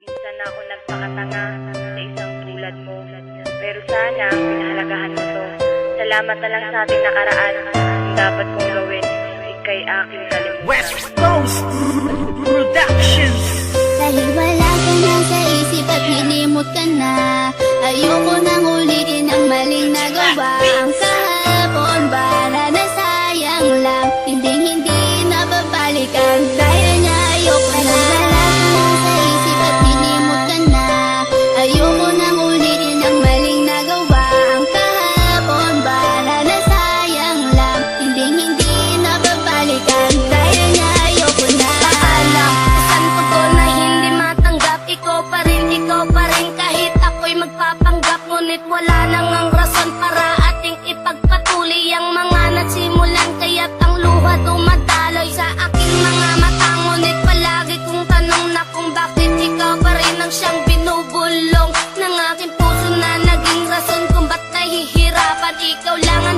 Minsan na ako nagpakatanga sa isang tulad mo. Pero sana, pinahalagahan mo to. Salamat na lang sa ating nakaraan. Ang dapat kong gawin, ikay aking kalimutan. West Coast Productions Dahil wala ka na sa isip at nilimot ka na Ayoko nang ulitin ang maling nagawa Ang Ngunit wala nang ang rason para ating ipagpatuloy Ang mga nasimulan kaya't ang luha dumadaloy Sa aking mga mata. Ngunit palagi kong tanong na kung bakit ikaw pa rin ang siyang binubulong Ng aking puso na naging rason kung ba't nahihirapan. Ikaw lang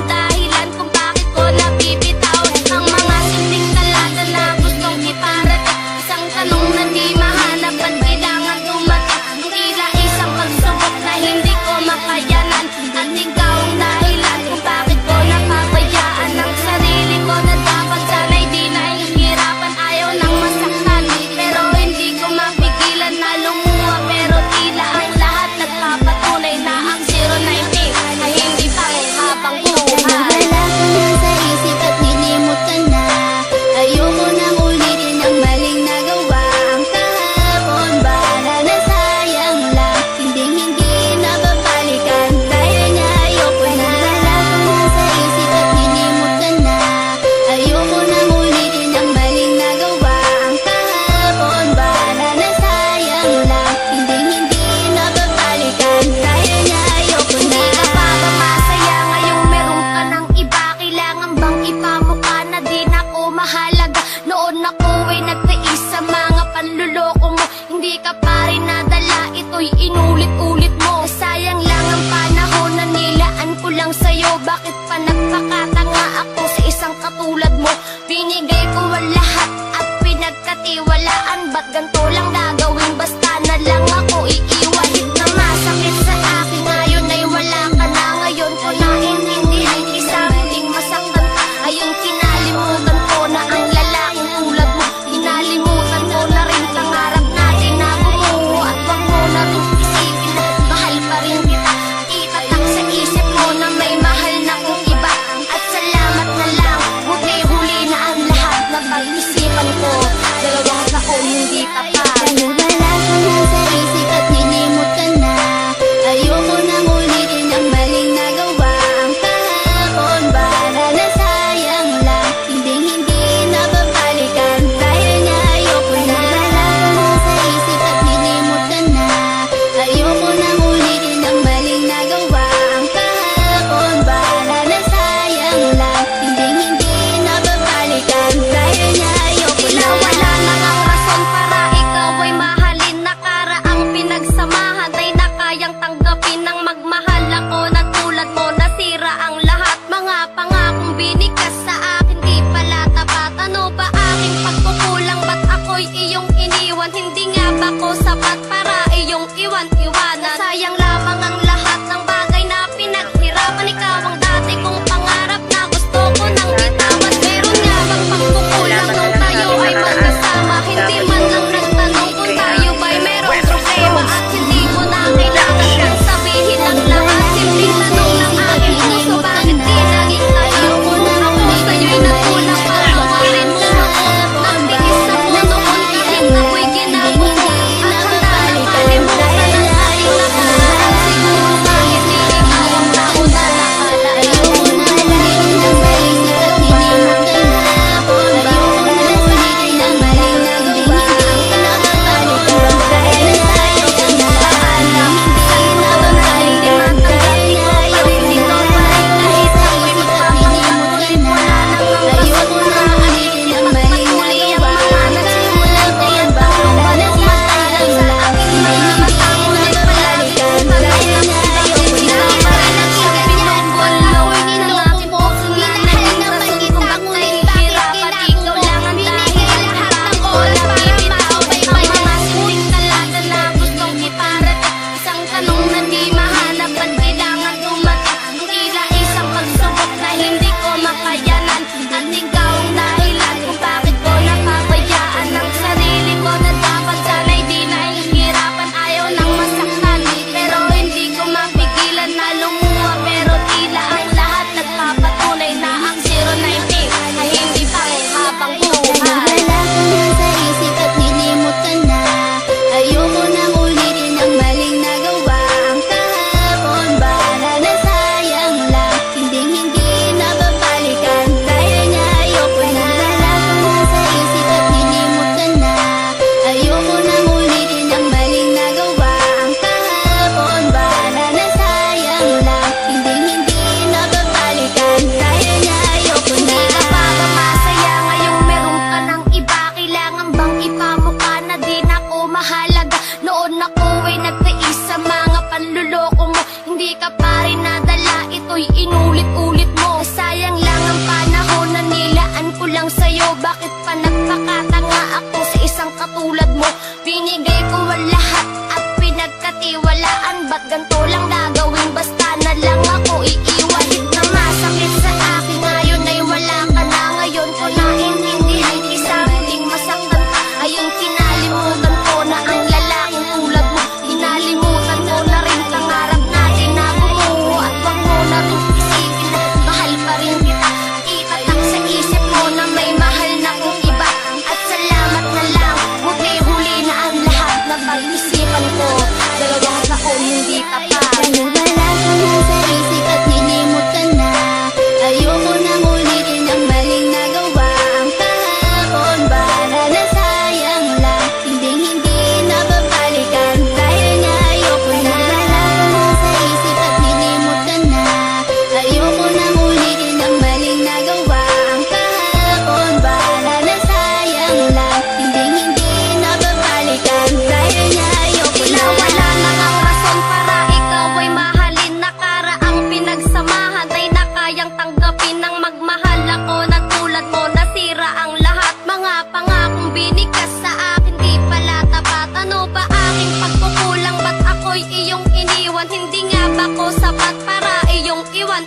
iwan